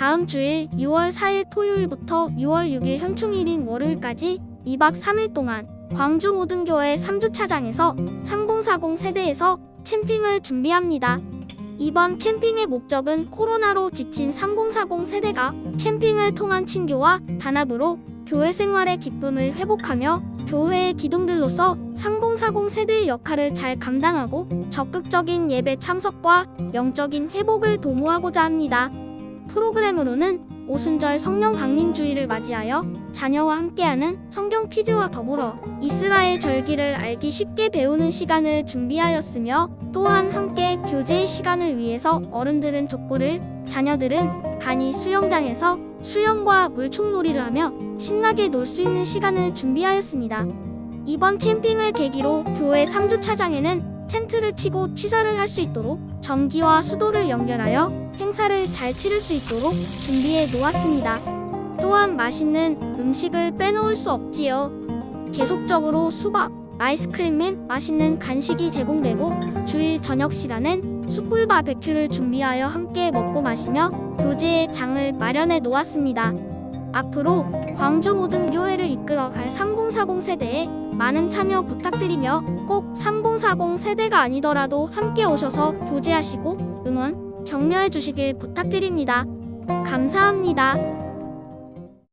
다음 주일 6월 4일 토요일부터 6월 6일 현충일인 월요일까지 2박 3일 동안 광주 모든교회 3주차장에서 3040 세대에서 캠핑을 준비합니다. 이번 캠핑의 목적은 코로나로 지친 3040 세대가 캠핑을 통한 친교와 단합으로 교회 생활의 기쁨을 회복하며 교회의 기둥들로서 3040 세대의 역할을 잘 감당하고 적극적인 예배 참석과 영적인 회복을 도모하고자 합니다. 프로그램으로는 오순절 성령 강림주의를 맞이하여 자녀와 함께하는 성경 퀴즈와 더불어 이스라엘 절기를 알기 쉽게 배우는 시간을 준비하였으며 또한 함께 교제의 시간을 위해서 어른들은 족구를 자녀들은 간이 수영장에서 수영과 물총놀이를 하며 신나게 놀 수 있는 시간을 준비하였습니다. 이번 캠핑을 계기로 교회 3주 차장에는 텐트를 치고 취사를 할 수 있도록 전기와 수도를 연결하여 행사를 잘 치를 수 있도록 준비해 놓았습니다. 또한 맛있는 음식을 빼놓을 수 없지요. 계속적으로 수박, 아이스크림 및 맛있는 간식이 제공되고 주일 저녁 시간엔 숯불 바베큐를 준비하여 함께 먹고 마시며 교제의 장을 마련해 놓았습니다. 앞으로 광주 모든 교회를 이끌어갈 3040 세대에 많은 참여 부탁드리며 꼭 3040 세대가 아니더라도 함께 오셔서 교제하시고 응원, 격려해 주시길 부탁드립니다. 감사합니다.